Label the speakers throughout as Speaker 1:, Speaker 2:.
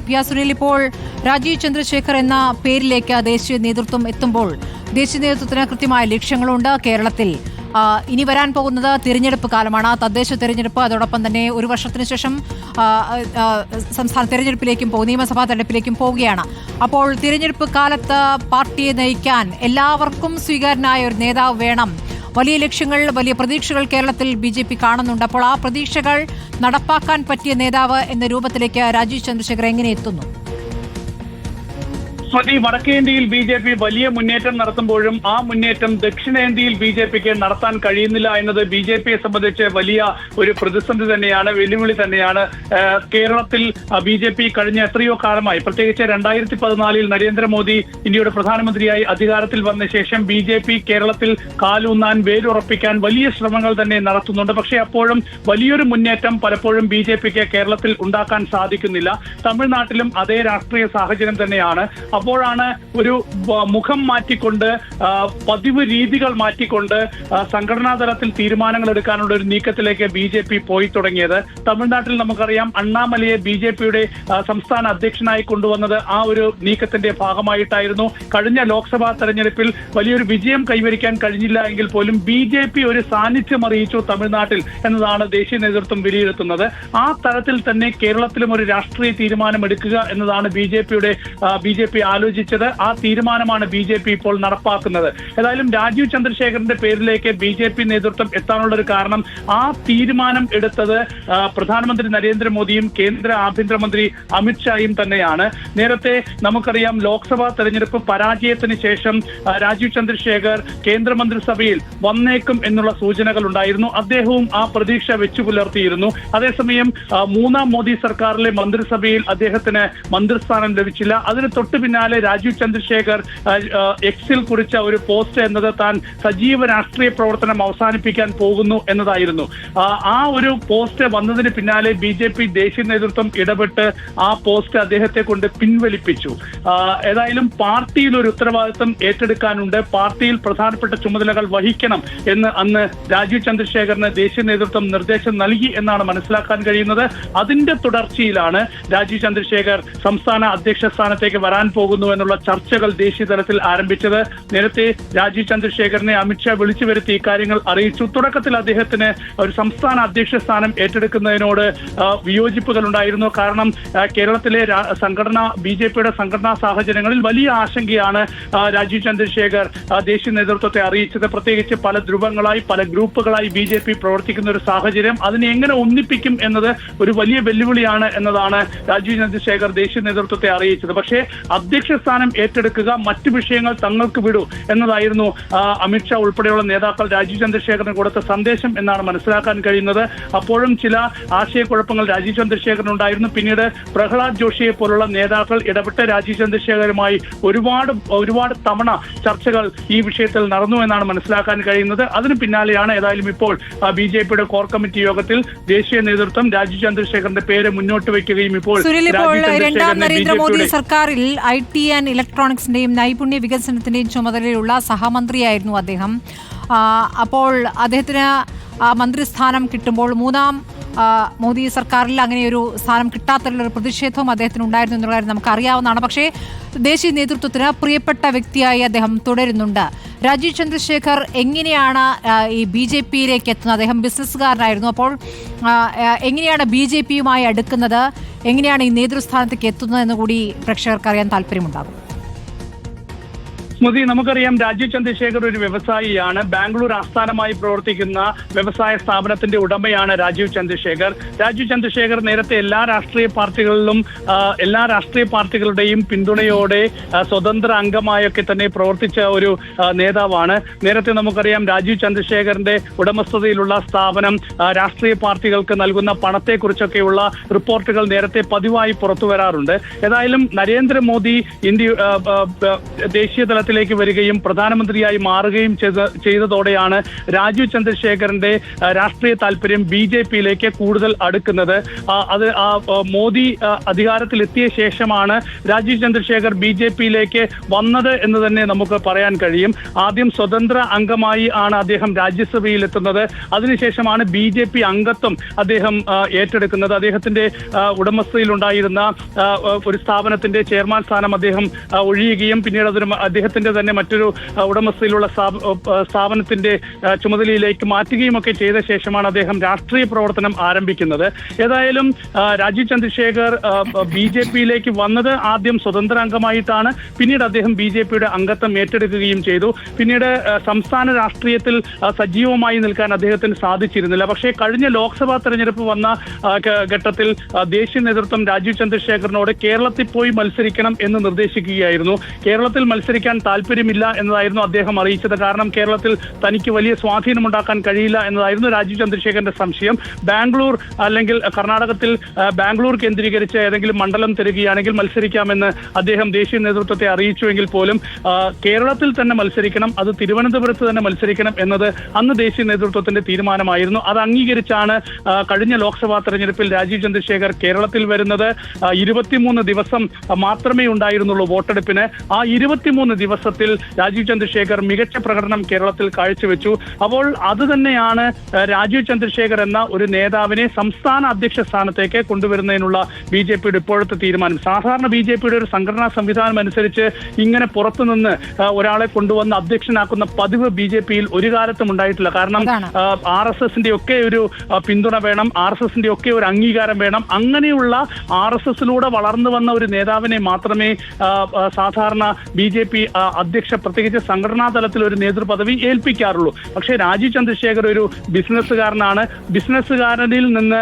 Speaker 1: P R Sunil ഇപ്പോൾ രാജീവ് ചന്ദ്രശേഖർ എന്ന പേരിലേക്ക് ദേശീയ നേതൃത്വം എത്തുമ്പോൾ ദേശീയ നേതൃത്വത്തിന് കൃത്യമായ ലക്ഷ്യങ്ങളുണ്ട് കേരളത്തിൽ. ഇനി വരാൻ പോകുന്നത് തിരഞ്ഞെടുപ്പ് കാലമാണ്. തദ്ദേശ തിരഞ്ഞെടുപ്പ് അതോടൊപ്പം തന്നെ ഒരു വർഷത്തിന് ശേഷം സംസ്ഥാന തിരഞ്ഞെടുപ്പിലേക്കും പോകും നിയമസഭാ തെരഞ്ഞെടുപ്പിലേക്കും പോവുകയാണ്. അപ്പോൾ തിരഞ്ഞെടുപ്പ് കാലത്ത് പാർട്ടിയെ നയിക്കാൻ എല്ലാവർക്കും സ്വീകാര്യനായ ഒരു നേതാവ് വേണം. വലിയ ലക്ഷ്യങ്ങൾ വലിയ പ്രതീക്ഷകൾ കേരളത്തിൽ ബി ജെ പി കാണുന്നുണ്ട്. അപ്പോൾ ആ പ്രതീക്ഷകൾ നടപ്പാക്കാൻ പറ്റിയ നേതാവ് എന്ന രൂപത്തിലേക്ക് രാജീവ് ചന്ദ്രശേഖർ എങ്ങനെ എത്തുന്നു?
Speaker 2: സ്മൃതി വടക്കേന്ത്യയിൽ ബി ജെ പി വലിയ മുന്നേറ്റം നടത്തുമ്പോഴും ആ മുന്നേറ്റം ദക്ഷിണേന്ത്യയിൽ ബി ജെ പിക്ക് നടത്താൻ കഴിയുന്നില്ല എന്നത് ബി ജെ പിയെ സംബന്ധിച്ച് വലിയ ഒരു പ്രതിസന്ധി തന്നെയാണ് വെല്ലുവിളി തന്നെയാണ്. കേരളത്തിൽ ബി ജെ പി കഴിഞ്ഞ എത്രയോ കാലമായി പ്രത്യേകിച്ച് രണ്ടായിരത്തി പതിനാലിൽ നരേന്ദ്രമോദി ഇന്ത്യയുടെ പ്രധാനമന്ത്രിയായി അധികാരത്തിൽ വന്ന ശേഷം ബി ജെ പി കേരളത്തിൽ കാലൂന്നാൻ വേരുറപ്പിക്കാൻ വലിയ ശ്രമങ്ങൾ തന്നെ നടത്തുന്നുണ്ട്. പക്ഷേ അപ്പോഴും വലിയൊരു മുന്നേറ്റം പലപ്പോഴും ബി ജെ പിക്ക് കേരളത്തിൽ ഉണ്ടാക്കാൻ സാധിക്കുന്നില്ല. തമിഴ്നാട്ടിലും അതേ രാഷ്ട്രീയ സാഹചര്യം തന്നെയാണ്. അപ്പോഴാണ് ഒരു മുഖം മാറ്റിക്കൊണ്ട് പതിവ് രീതികൾ മാറ്റിക്കൊണ്ട് സംഘടനാ തലത്തിൽ തീരുമാനങ്ങൾ എടുക്കാനുള്ള ഒരു നീക്കത്തിലേക്ക് ബി ജെ പി പോയി തുടങ്ങിയത്. തമിഴ്നാട്ടിൽ നമുക്കറിയാം അണ്ണാമലയെ ബി ജെ പിയുടെ സംസ്ഥാന അധ്യക്ഷനായി കൊണ്ടുവന്നത് ആ ഒരു നീക്കത്തിന്റെ ഭാഗമായിട്ടായിരുന്നു. കഴിഞ്ഞ ലോക്സഭാ തെരഞ്ഞെടുപ്പിൽ വലിയൊരു വിജയം കൈവരിക്കാൻ കഴിഞ്ഞില്ല എങ്കിൽ പോലും ബി ജെ പി ഒരു സാന്നിധ്യം അറിയിച്ചു തമിഴ്നാട്ടിൽ എന്നതാണ് ദേശീയ നേതൃത്വം വിലയിരുത്തുന്നത്. ആ തരത്തിൽ തന്നെ കേരളത്തിലും ഒരു രാഷ്ട്രീയ തീരുമാനം എടുക്കുക എന്നതാണ് ബി ജെ പിയുടെ ബി ജെ പി ആലോചിച്ചത് ആ തീരുമാനമാണ് ബി ജെ പി ഇപ്പോൾ നടപ്പാക്കുന്നത്. ഏതായാലും രാജീവ് ചന്ദ്രശേഖരന്റെ പേരിലേക്ക് ബി ജെ പി നേതൃത്വം എത്താനുള്ള ഒരു കാരണം ആ തീരുമാനം എടുത്തത് പ്രധാനമന്ത്രി നരേന്ദ്രമോദിയും കേന്ദ്ര ആഭ്യന്തരമന്ത്രി അമിത്ഷായും തന്നെയാണ്. നേരത്തെ നമുക്കറിയാം ലോക്സഭാ തെരഞ്ഞെടുപ്പ് പരാജയത്തിന് ശേഷം രാജീവ് ചന്ദ്രശേഖർ കേന്ദ്രമന്ത്രിസഭയിൽ വന്നേക്കും എന്നുള്ള സൂചനകൾ ഉണ്ടായിരുന്നു അദ്ദേഹവും ആ പ്രതീക്ഷ വെച്ചു പുലർത്തിയിരുന്നു. അതേസമയം മൂന്നാം മോദി സർക്കാരിലെ മന്ത്രിസഭയിൽ അദ്ദേഹത്തിന് മന്ത്രിസ്ഥാനം ലഭിച്ചില്ല. അതിന് തൊട്ടു പിന്നാലെ രാജീവ് ചന്ദ്രശേഖർ എക്സിൽ കുറിച്ച ഒരു പോസ്റ്റ് എന്നത് താൻ സജീവ രാഷ്ട്രീയ പ്രവർത്തനം അവസാനിപ്പിക്കാൻ പോകുന്നു എന്നതായിരുന്നു. ആ, ഒരു പോസ്റ്റ് വന്നതിന് പിന്നാലെ ബി ജെ പി ദേശീയ നേതൃത്വം ഇടപെട്ട് ആ പോസ്റ്റ് അദ്ദേഹത്തെ കൊണ്ട് പിൻവലിപ്പിച്ചു. ഏതായാലും പാർട്ടിയിൽ ഒരു ഉത്തരവാദിത്തം ഏറ്റെടുക്കാനുണ്ട്. പാർട്ടിയിൽ പ്രധാനപ്പെട്ട ചുമതലകൾ വഹിക്കണം എന്ന് അന്ന് രാജീവ് ചന്ദ്രശേഖറിന് ദേശീയ നേതൃത്വം നിർദ്ദേശം നൽകി എന്നാണ് മനസ്സിലാക്കാൻ കഴിയുന്നത്. അതിന്റെ തുടർച്ചയിലാണ് രാജീവ് ചന്ദ്രശേഖർ സംസ്ഥാന അധ്യക്ഷ സ്ഥാനത്തേക്ക് വരാൻ പോകുന്നു എന്നുള്ള ചർച്ചകൾ ദേശീയ തലത്തിൽ ആരംഭിച്ചത് നേരത്തെ രാജീവ് ചന്ദ്രശേഖരനെ അമിത്ഷാ വിളിച്ചു വരുത്തി ഇക്കാര്യങ്ങൾ അറിയിച്ചു. തുടക്കത്തിൽ അദ്ദേഹത്തിന് ഒരു സംസ്ഥാന അധ്യക്ഷ സ്ഥാനം ഏറ്റെടുക്കുന്നതിനോട് വിയോജിപ്പുകൾ ഉണ്ടായിരുന്നു കാരണം കേരളത്തിലെ സംഘടനാ ബി ജെ പിയുടെ സംഘടനാ സാഹചര്യങ്ങളിൽ വലിയ ആശങ്കയാണ് രാജീവ് ചന്ദ്രശേഖർ ദേശീയ നേതൃത്വത്തെ അറിയിച്ചത്. പ്രത്യേകിച്ച് പല ധ്രുവങ്ങളായി പല ഗ്രൂപ്പുകളായി ബി ജെ പി പ്രവർത്തിക്കുന്ന ഒരു സാഹചര്യം അതിനെ എങ്ങനെ ഒന്നിപ്പിക്കും എന്നത് ഒരു വലിയ വെല്ലുവിളിയാണ് എന്നതാണ് രാജീവ് ചന്ദ്രശേഖർ ദേശീയ നേതൃത്വത്തെ അറിയിച്ചത്. പക്ഷേ അധ്യക്ഷ സ്ഥാനം ഏറ്റെടുക്കുക മറ്റു വിഷയങ്ങൾ തങ്ങൾക്ക് വിടൂ എന്നതായിരുന്നു അമിത്ഷാ ഉൾപ്പെടെയുള്ള നേതാക്കൾ രാജീവ് ചന്ദ്രശേഖരന് കൊടുത്ത സന്ദേശം എന്നാണ് മനസ്സിലാക്കാൻ കഴിയുന്നത്. അപ്പോഴും ചില ആശയക്കുഴപ്പങ്ങൾ രാജീവ് ചന്ദ്രശേഖരൻ ഉണ്ടായിരുന്നു. പിന്നീട് പ്രഹ്ലാദ് ജോഷിയെ പോലുള്ള നേതാക്കൾ ഇടപെട്ട് രാജീവ് ചന്ദ്രശേഖരുമായി ഒരുപാട് ഒരുപാട് തവണ ചർച്ചകൾ ഈ വിഷയത്തിൽ നടന്നു എന്നാണ് മനസ്സിലാക്കാൻ കഴിയുന്നത്. അതിന് പിന്നാലെയാണ് ഏതായാലും ഇപ്പോൾ ബി ജെ പിയുടെ കോർ കമ്മിറ്റി യോഗത്തിൽ ദേശീയ നേതൃത്വം രാജീവ് ചന്ദ്രശേഖരന്റെ പേര് മുന്നോട്ട് വയ്ക്കുകയും ഇപ്പോൾ
Speaker 1: രണ്ടാം നരേന്ദ്രമോദി സർക്കാരിൽ ഐ ടി ആൻഡ് ഇലക്ട്രോണിക്സിന്റെയും നൈപുണ്യ വികസനത്തിന്റെയും ചുമതലയുള്ള സഹമന്ത്രിയായിരുന്നു അദ്ദേഹം. അപ്പോൾ അദ്ദേഹത്തിന് മന്ത്രിസ്ഥാനം കിട്ടുമ്പോൾ മൂന്നാം മോദി സർക്കാരിൽ അങ്ങനെ ഒരു സ്ഥാനം കിട്ടാത്തതിലുള്ള ഒരു പ്രതിഷേധവും അദ്ദേഹത്തിന് ഉണ്ടായിരുന്നു എന്നുള്ള കാര്യം നമുക്കറിയാവുന്നതാണ്. പക്ഷേ ദേശീയ നേതൃത്വത്തിന് പ്രിയപ്പെട്ട വ്യക്തിയായി അദ്ദേഹം തുടരുന്നുണ്ട്. രാജീവ് ചന്ദ്രശേഖർ എങ്ങനെയാണ് ഈ ബി ജെ പിയിലേക്ക് എത്തുന്നത്? അദ്ദേഹം ബിസിനസ്സുകാരനായിരുന്നു. അപ്പോൾ എങ്ങനെയാണ് ബി ജെ പിയുമായി അടുക്കുന്നത്? എങ്ങനെയാണ് ഈ നേതൃസ്ഥാനത്തേക്ക് എത്തുന്നത് എന്ന് കൂടി പ്രേക്ഷകർക്ക് അറിയാൻ താല്പര്യമുണ്ടാകും.
Speaker 2: സ്മൃതി നമുക്കറിയാം രാജീവ് ചന്ദ്രശേഖർ ഒരു വ്യവസായിയാണ്. ബാംഗ്ലൂർ ആസ്ഥാനമായി പ്രവർത്തിക്കുന്ന വ്യവസായ സ്ഥാപനത്തിന്റെ ഉടമയാണ് രാജീവ് ചന്ദ്രശേഖർ. രാജീവ് ചന്ദ്രശേഖർ നേരത്തെ എല്ലാ രാഷ്ട്രീയ പാർട്ടികളിലും എല്ലാ രാഷ്ട്രീയ പാർട്ടികളുടെയും പിന്തുണയോടെ സ്വതന്ത്ര അംഗമായൊക്കെ തന്നെ പ്രവർത്തിച്ച ഒരു നേതാവാണ്. നേരത്തെ നമുക്കറിയാം രാജീവ് ചന്ദ്രശേഖറിന്റെ ഉടമസ്ഥതയിലുള്ള സ്ഥാപനം രാഷ്ട്രീയ പാർട്ടികൾക്ക് നൽകുന്ന പണത്തെക്കുറിച്ചൊക്കെയുള്ള റിപ്പോർട്ടുകൾ നേരത്തെ പതിവായി പുറത്തു വരാറുണ്ട് ഏതായാലും നരേന്ദ്രമോദി ഇന്ത്യ ദേശീയ തലത്തിൽ അധികാരത്തിലേക്ക് വരികയും പ്രധാനമന്ത്രിയായി മാറുകയും ചെയ്ത ചെയ്തതോടെയാണ് രാജീവ് ചന്ദ്രശേഖരന്റെ രാഷ്ട്രീയ താല്പര്യം ബി ജെ പിയിലേക്ക് കൂടുതൽ അടുക്കുന്നത്. അത് മോദി അധികാരത്തിലെത്തിയ ശേഷമാണ് രാജീവ് ചന്ദ്രശേഖർ ബി ജെ പിയിലേക്ക് വന്നത് എന്ന് തന്നെ നമുക്ക് പറയാൻ കഴിയും. ആദ്യം സ്വതന്ത്ര അംഗമായി ആണ് അദ്ദേഹം രാജ്യസഭയിൽ എത്തുന്നത് അതിനുശേഷമാണ് ബി ജെ പി അംഗത്വം അദ്ദേഹം ഏറ്റെടുക്കുന്നത്. അദ്ദേഹത്തിന്റെ ഉടമസ്ഥയിലുണ്ടായിരുന്ന ഒരു സ്ഥാപനത്തിന്റെ ചെയർമാൻ സ്ഥാനം അദ്ദേഹം ഒഴിയുകയും പിന്നീട് അതൊരു അദ്ദേഹത്തിന്റെ തന്നെ മറ്റൊരു ഉടമസ്ഥയിലുള്ള സ്ഥാപനത്തിന്റെ ചുമതലയിലേക്ക് മാറ്റുകയും ഒക്കെ ചെയ്ത ശേഷമാണ് അദ്ദേഹം രാഷ്ട്രീയ പ്രവർത്തനം ആരംഭിക്കുന്നത്. ഏതായാലും രാജീവ് ചന്ദ്രശേഖർ ബി ജെ പിയിലേക്ക് വന്നത് ആദ്യം സ്വതന്ത്ര അംഗമായിട്ടാണ്. പിന്നീട് അദ്ദേഹം ബി ജെ പിയുടെ അംഗത്വം ഏറ്റെടുക്കുകയും ചെയ്തു. പിന്നീട് സംസ്ഥാന രാഷ്ട്രീയത്തിൽ സജീവമായി നിൽക്കാൻ അദ്ദേഹത്തിന് സാധിച്ചിരുന്നില്ല. പക്ഷേ കഴിഞ്ഞ ലോക്സഭാ തെരഞ്ഞെടുപ്പ് വന്ന ഘട്ടത്തിൽ ദേശീയ നേതൃത്വം രാജീവ് ചന്ദ്രശേഖറിനോട് കേരളത്തിൽ പോയി മത്സരിക്കണം എന്ന് നിർദ്ദേശിക്കുകയായിരുന്നു. കേരളത്തിൽ മത്സരിക്കാൻ താല്പര്യമില്ല എന്നതായിരുന്നു അദ്ദേഹം അറിയിച്ചത്. കാരണം കേരളത്തിൽ തനിക്ക് വലിയ സ്വാധീനമുണ്ടാക്കാൻ കഴിയില്ല എന്നതായിരുന്നു രാജീവ് ചന്ദ്രശേഖരന്റെ സംശയം. ബാംഗ്ലൂർ അല്ലെങ്കിൽ കർണാടകത്തിൽ ബാംഗ്ലൂർ കേന്ദ്രീകരിച്ച് ഏതെങ്കിലും മണ്ഡലം തരികയാണെങ്കിൽ മത്സരിക്കാമെന്ന് അദ്ദേഹം ദേശീയ നേതൃത്വത്തെ അറിയിച്ചുവെങ്കിൽ പോലും കേരളത്തിൽ തന്നെ മത്സരിക്കണം അത് തിരുവനന്തപുരത്ത് തന്നെ മത്സരിക്കണം എന്നത് അന്ന് ദേശീയ നേതൃത്വത്തിന്റെ തീരുമാനമായിരുന്നു. അത് അംഗീകരിച്ചാണ് കഴിഞ്ഞ ലോക്സഭാ തെരഞ്ഞെടുപ്പിൽ രാജീവ് ചന്ദ്രശേഖർ കേരളത്തിൽ വരുന്നത്. ഇരുപത്തിമൂന്ന് ദിവസം മാത്രമേ ഉണ്ടായിരുന്നുള്ളൂ വോട്ടെടുപ്പിന്. ആ ഇരുപത്തിമൂന്ന് ദിവസത്തിൽ രാജീവ് ചന്ദ്രശേഖർ മികച്ച പ്രകടനം കേരളത്തിൽ കാഴ്ചവെച്ചു. അപ്പോൾ അത് തന്നെയാണ് രാജീവ് ചന്ദ്രശേഖർ എന്ന ഒരു നേതാവിനെ സംസ്ഥാന അധ്യക്ഷ സ്ഥാനത്തേക്ക് കൊണ്ടുവരുന്നതിനുള്ള ബി ജെ പിയുടെ ഇപ്പോഴത്തെ തീരുമാനം. സാധാരണ ബി ജെ പിയുടെ ഒരു സംഘടനാ സംവിധാനം അനുസരിച്ച് ഇങ്ങനെ പുറത്തുനിന്ന് ഒരാളെ കൊണ്ടുവന്ന് അധ്യക്ഷനാക്കുന്ന പതിവ് ബി ജെ പിയിൽ ഒരു കാലത്തും ഉണ്ടായിട്ടില്ല. കാരണം. ആർ എസ് എസിന്റെ ഒക്കെ ഒരു പിന്തുണ വേണം ആർ എസ് എസിന്റെ ഒക്കെ ഒരു അംഗീകാരം വേണം. അങ്ങനെയുള്ള ആർ എസ് എസിലൂടെ വളർന്നു വന്ന ഒരു നേതാവിനെ മാത്രമേ സാധാരണ ബി ജെ പി അധ്യക്ഷ പ്രത്യേകിച്ച് സംഘടനാ തലത്തിൽ ഒരു നേതൃപദവി ഏൽപ്പിക്കാറുള്ളൂ. പക്ഷേ രാജീവ് ചന്ദ്രശേഖർ ഒരു ബിസിനസ്സുകാരനാണ്. ബിസിനസ്സുകാരനിൽ നിന്ന്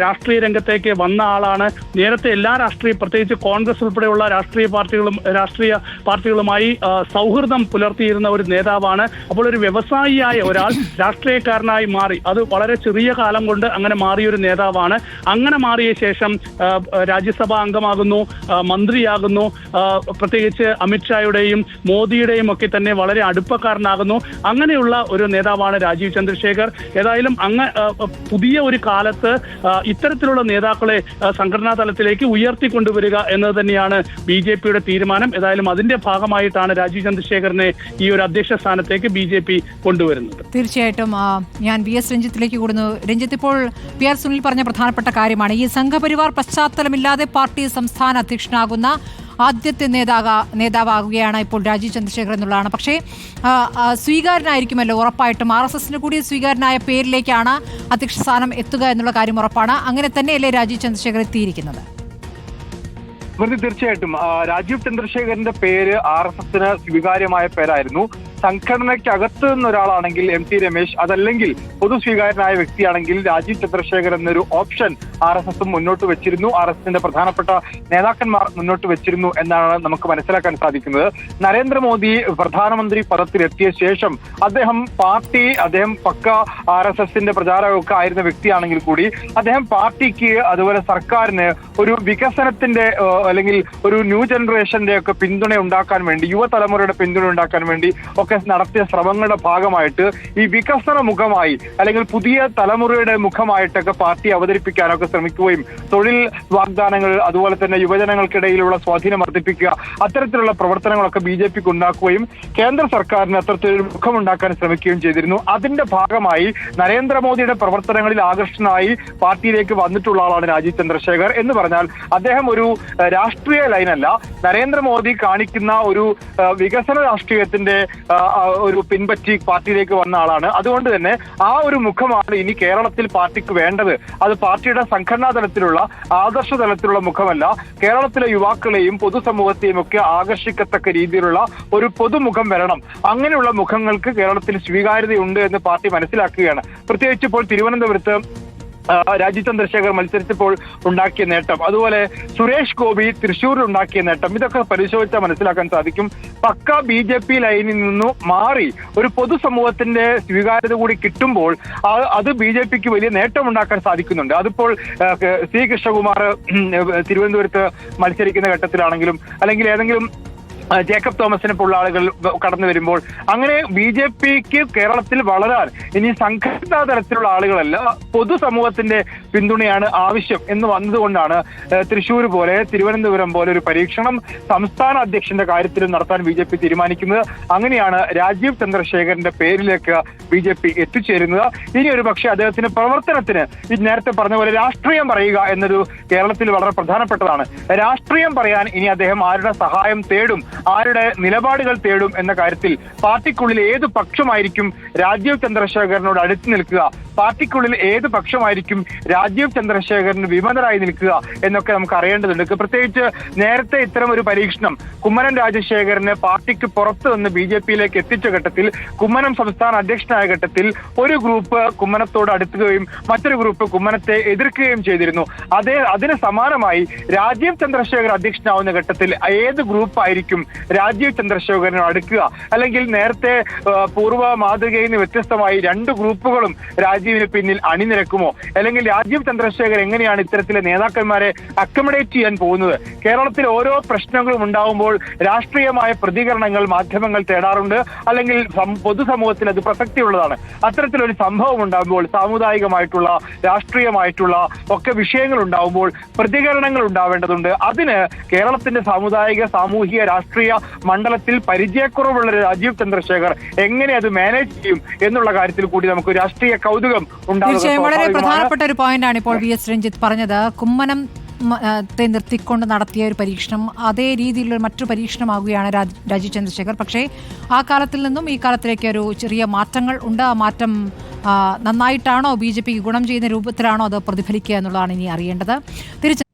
Speaker 2: രാഷ്ട്രീയ രംഗത്തേക്ക് വന്ന ആളാണ്. നേരത്തെ എല്ലാ രാഷ്ട്രീയ പ്രത്യേകിച്ച് കോൺഗ്രസ് ഉൾപ്പെടെയുള്ള രാഷ്ട്രീയ പാർട്ടികളും രാഷ്ട്രീയ പാർട്ടികളുമായി സൗഹൃദം പുലർത്തിയിരുന്ന ഒരു നേതാവാണ്. അപ്പോൾ ഒരു വ്യവസായിയായ ഒരാൾ രാഷ്ട്രീയക്കാരനായി മാറി. അത് വളരെ ചെറിയ കാലം കൊണ്ട് അങ്ങനെ മാറിയ ഒരു നേതാവാണ്. അങ്ങനെ മാറിയ ശേഷം രാജ്യസഭാ അംഗമാകുന്നു മന്ത്രിയാകുന്നു. പ്രത്യേകിച്ച് അമിത്ഷായുടെയും മോദിയുടെയും ഒക്കെ തന്നെ വളരെ അടുപ്പക്കാരനാകുന്നു. അങ്ങനെയുള്ള ഒരു നേതാവാണ് രാജീവ് ചന്ദ്രശേഖർ. ഏതായാലും അങ്ങ് പുതിയ ഒരു കാലത്ത് ഇത്തരത്തിലുള്ള നേതാക്കളെ സംഘടനാ തലത്തിലേക്ക് ഉയർത്തിക്കൊണ്ടുവരിക എന്നത് തന്നെയാണ് ബി ജെ പിയുടെ തീരുമാനം. ഏതായാലും അതിന്റെ ഭാഗമായിട്ടാണ് രാജീവ് ചന്ദ്രശേഖറിനെ ഈ ഒരു അധ്യക്ഷ സ്ഥാനത്തേക്ക് ബി ജെ പി കൊണ്ടുവരുന്നത്.
Speaker 1: തീർച്ചയായിട്ടും ഞാൻ വി എസ് രഞ്ജിത്തിലേക്ക് കൂടുന്നു. രഞ്ജിത്ത് ഇപ്പോൾ പി ആർ സുനിൽ പറഞ്ഞ പ്രധാനപ്പെട്ട കാര്യമാണ് ഈ സംഘപരിവാർ പശ്ചാത്തലമില്ലാതെ പാർട്ടി സംസ്ഥാന അധ്യക്ഷനാകുന്ന ആദ്യത്തെ നേതാക നേതാവാകുകയാണ് ഇപ്പോൾ രാജീവ് ചന്ദ്രശേഖർ എന്നുള്ളതാണ്. പക്ഷേ ആ, ഉറപ്പായിട്ടും. ആർ എസ് എസിന് കൂടി സ്വീകാരനായ പേരിലേക്കാണ് അധ്യക്ഷ സ്ഥാനം എത്തുക എന്നുള്ള കാര്യം ഉറപ്പാണ്. അങ്ങനെ തന്നെയല്ലേ രാജീവ് ചന്ദ്രശേഖർ എത്തിയിരിക്കുന്നത്?
Speaker 3: തീർച്ചയായിട്ടും. രാജീവ് ചന്ദ്രശേഖരന്റെ പേര് ആർ എസ് എസിന് സ്വീകാര്യമായ പേരായിരുന്നു. സംഘടനയ്ക്കകത്ത് നിന്നൊരാളാണെങ്കിൽ എം ടി രമേശ് അതല്ലെങ്കിൽ പൊതു സ്വീകാര്യനായ വ്യക്തിയാണെങ്കിൽ രാജീവ് ചന്ദ്രശേഖർ എന്നൊരു ഓപ്ഷൻ ആർ എസ് എസും മുന്നോട്ട് വെച്ചിരുന്നു. ആർ എസ് എസിന്റെ പ്രധാനപ്പെട്ട നേതാക്കന്മാർ മുന്നോട്ട് വെച്ചിരുന്നു എന്നാണ് നമുക്ക് മനസ്സിലാക്കാൻ സാധിക്കുന്നത്. നരേന്ദ്രമോദി പ്രധാനമന്ത്രി പദത്തിലെത്തിയ ശേഷം അദ്ദേഹം പാർട്ടി അദ്ദേഹം പക്ക ആർ എസ് എസിന്റെ പ്രചാരകമൊക്കെ ആയിരുന്ന വ്യക്തിയാണെങ്കിൽ കൂടി അദ്ദേഹം പാർട്ടിക്ക് അതുപോലെ സർക്കാരിന് ഒരു വികസനത്തിന്റെ അല്ലെങ്കിൽ ഒരു ന്യൂ ജനറേഷന്റെ ഒക്കെ പിന്തുണ ഉണ്ടാക്കാൻ വേണ്ടി യുവതലമുറയുടെ പിന്തുണ ഉണ്ടാക്കാൻ വേണ്ടി ഒക്കെ നടത്തിയ ശ്രമങ്ങളുടെ ഭാഗമായിട്ട് ഈ വികസന മുഖമായി അല്ലെങ്കിൽ പുതിയ തലമുറയുടെ മുഖമായിട്ടൊക്കെ പാർട്ടി അവതരിപ്പിക്കാനൊക്കെ ശ്രമിക്കുകയും തൊഴിൽ വാഗ്ദാനങ്ങൾ അതുപോലെ തന്നെ യുവജനങ്ങൾക്കിടയിലുള്ള സ്വാധീനം വർദ്ധിപ്പിക്കുക അത്തരത്തിലുള്ള പ്രവർത്തനങ്ങളൊക്കെ ബി ജെ പിക്ക് ഉണ്ടാക്കുകയും കേന്ദ്ര സർക്കാരിന് അത്തരത്തിലൊരു മുഖമുണ്ടാക്കാൻ ശ്രമിക്കുകയും ചെയ്തിരുന്നു. അതിന്റെ ഭാഗമായി നരേന്ദ്രമോദിയുടെ പ്രവർത്തനങ്ങളിൽ ആകർഷണമായി പാർട്ടിയിലേക്ക് വന്നിട്ടുള്ള ആളാണ് രാജീവ് ചന്ദ്രശേഖർ. എന്ന് പറഞ്ഞാൽ അദ്ദേഹം ഒരു രാഷ്ട്രീയ ലൈനല്ല. നരേന്ദ്രമോദി കാണിക്കുന്ന ഒരു വികസന രാഷ്ട്രീയത്തിന്റെ ഒരു പിൻപറ്റി പാർട്ടിയിലേക്ക് വന്ന ആളാണ്. അതുകൊണ്ട് തന്നെ ആ ഒരു മുഖമാണ് ഇനി കേരളത്തിൽ പാർട്ടിക്ക് വേണ്ടത്. അത് പാർട്ടിയുടെ സംഘടനാ തലത്തിലുള്ള ആദർശ തലത്തിലുള്ള മുഖമല്ല. കേരളത്തിലെ യുവാക്കളെയും പൊതുസമൂഹത്തെയും ഒക്കെ ആകർഷിക്കത്തക്ക രീതിയിലുള്ള ഒരു പൊതുമുഖം വരണം. അങ്ങനെയുള്ള മുഖങ്ങൾക്ക് കേരളത്തിൽ സ്വീകാര്യതയുണ്ട് എന്ന് പാർട്ടി മനസ്സിലാക്കുകയാണ്. പ്രത്യേകിച്ച് ഇപ്പോൾ തിരുവനന്തപുരത്ത് രാജീവ് ചന്ദ്രശേഖർ മത്സരിച്ചപ്പോൾ ഉണ്ടാക്കിയ നേട്ടം. അതുപോലെ സുരേഷ് ഗോപി തൃശ്ശൂരിൽ ഉണ്ടാക്കിയ നേട്ടം. ഇതൊക്കെ പരിശോധിച്ചാൽ മനസ്സിലാക്കാൻ സാധിക്കും. പക്ക ബി ജെ പി ലൈനിൽ നിന്നും മാറി ഒരു പൊതുസമൂഹത്തിന്റെ സ്വീകാര്യത കൂടി കിട്ടുമ്പോൾ അത് ബി ജെ പിക്ക് വലിയ നേട്ടം ഉണ്ടാക്കാൻ സാധിക്കുന്നുണ്ട്. അതിപ്പോൾ സി കൃഷ്ണകുമാർ തിരുവനന്തപുരത്ത് മത്സരിക്കുന്ന ഘട്ടത്തിലാണെങ്കിലും അല്ലെങ്കിൽ ഏതെങ്കിലും ജേക്കബ് തോമസിനെ പോലുള്ള ആളുകൾ കടന്നു വരുമ്പോൾ അങ്ങനെ ബി ജെ പിക്ക് കേരളത്തിൽ വളരാൻ ഇനി സംഘടനാ തലത്തിലുള്ള ആളുകളല്ല പൊതുസമൂഹത്തിന്റെ പിന്തുണയാണ് ആവശ്യം എന്ന് വന്നതുകൊണ്ടാണ് തൃശൂർ പോലെ തിരുവനന്തപുരം പോലെ ഒരു പരീക്ഷണം സംസ്ഥാന അധ്യക്ഷന്റെ കാര്യത്തിലും നടത്താൻ ബി ജെ പി തീരുമാനിക്കുന്നത്. അങ്ങനെയാണ് രാജീവ് ചന്ദ്രശേഖരന്റെ പേരിലേക്ക് ബി ജെ പി എത്തിച്ചേരുന്നത്. ഇനി ഒരു പക്ഷേ അദ്ദേഹത്തിന്റെ പ്രവർത്തനത്തിന് ഈ നേരത്തെ പറഞ്ഞ പോലെ രാഷ്ട്രീയം പറയുക എന്നൊരു കേരളത്തിൽ വളരെ പ്രധാനപ്പെട്ടതാണ്. രാഷ്ട്രീയം പറയാൻ ഇനി അദ്ദേഹം ആരുടെ സഹായം തേടും ആരുടെ നിലപാടുകൾ തേടും എന്ന കാര്യത്തിൽ പാർട്ടിക്കുള്ളിൽ ഏത് പക്ഷമായിരിക്കും രാജീവ് ചന്ദ്രശേഖരനോട് അടുത്ത് നിൽക്കുക? പാർട്ടിക്കുള്ളിൽ ഏത് പക്ഷമായിരിക്കും രാജീവ് ചന്ദ്രശേഖരന് വിമതരായി നിൽക്കുക എന്നൊക്കെ നമുക്ക് അറിയേണ്ടതുണ്ട്. പ്രത്യേകിച്ച് നേരത്തെ ഇത്തരം ഒരു പരീക്ഷണം കുമ്മനം രാജശേഖരനെ പാർട്ടിക്ക് പുറത്ത് നിന്ന് ബി ജെ പിയിലേക്ക് എത്തിച്ച ഘട്ടത്തിൽ കുമ്മനം സംസ്ഥാന അധ്യക്ഷനായ ഘട്ടത്തിൽ ഒരു ഗ്രൂപ്പ് കുമ്മനത്തോട് അടുക്കുകയും മറ്റൊരു ഗ്രൂപ്പ് കുമ്മനത്തെ എതിർക്കുകയും ചെയ്തിരുന്നു. അതേ അതിന് സമാനമായി രാജീവ് ചന്ദ്രശേഖർ അധ്യക്ഷനാവുന്ന ഘട്ടത്തിൽ ഏത് ഗ്രൂപ്പ് ആയിരിക്കും രാജീവ് ചന്ദ്രശേഖരനോട് അടുക്കുക? അല്ലെങ്കിൽ നേരത്തെ പൂർവ മാതൃകയിൽ നിന്ന് വ്യത്യസ്തമായി രണ്ട് ഗ്രൂപ്പുകളും രാജീവിന് പിന്നിൽ അണിനിരക്കുമോ? അല്ലെങ്കിൽ രാജീവ് ചന്ദ്രശേഖർ എങ്ങനെയാണ് ഇത്തരത്തിലെ നേതാക്കന്മാരെ അക്കമഡേറ്റ് ചെയ്യാൻ പോകുന്നത്? കേരളത്തിൽ ഓരോ പ്രശ്നങ്ങളും ഉണ്ടാവുമ്പോൾ രാഷ്ട്രീയമായ പ്രതികരണങ്ങൾ മാധ്യമങ്ങൾ തേടാറുണ്ട്. അല്ലെങ്കിൽ പൊതുസമൂഹത്തിൽ അത് പ്രസക്തിയുള്ളതാണ്. അത്തരത്തിലൊരു സംഭവം ഉണ്ടാകുമ്പോൾ സാമുദായികമായിട്ടുള്ള രാഷ്ട്രീയമായിട്ടുള്ള ഒക്കെ വിഷയങ്ങൾ ഉണ്ടാവുമ്പോൾ പ്രതികരണങ്ങൾ ഉണ്ടാവേണ്ടതുണ്ട്. അതിന് കേരളത്തിന്റെ സാമുദായിക സാമൂഹിക രാഷ്ട്രീയ മണ്ഡലത്തിൽ പരിചയക്കുറവുള്ള രാജീവ് ചന്ദ്രശേഖർ എങ്ങനെ അത് മാനേജ് ചെയ്യും എന്നുള്ള കാര്യത്തിൽ കൂടി നമുക്ക് രാഷ്ട്രീയ കൗതുകം ഉണ്ടാവുക
Speaker 1: തീർച്ചയായും വളരെ പ്രധാനപ്പെട്ട ഒരു പോയിന്റ് ആണ് ഇപ്പോൾ വി എസ് രഞ്ജിത്ത് പറഞ്ഞത്. കുമ്മനം ത്തെ നിർത്തിക്കൊണ്ട് നടത്തിയ ഒരു പരീക്ഷണം അതേ രീതിയിലുള്ള മറ്റൊരു പരീക്ഷണമാകുകയാണ് രാജ്- രാജീവ് ചന്ദ്രശേഖർ. പക്ഷേ ആ കാലത്തിൽ നിന്നും ഈ കാലത്തിലേക്ക് ഒരു ചെറിയ മാറ്റങ്ങൾ ഉണ്ട്. ആ മാറ്റം നന്നായിട്ടാണോ ബി ജെ പിക്ക് ഗുണം ചെയ്യുന്ന രൂപത്തിലാണോ അത് പ്രതിഫലിക്കുക എന്നുള്ളതാണ് ഇനി അറിയേണ്ടത്. തിരിച്ച്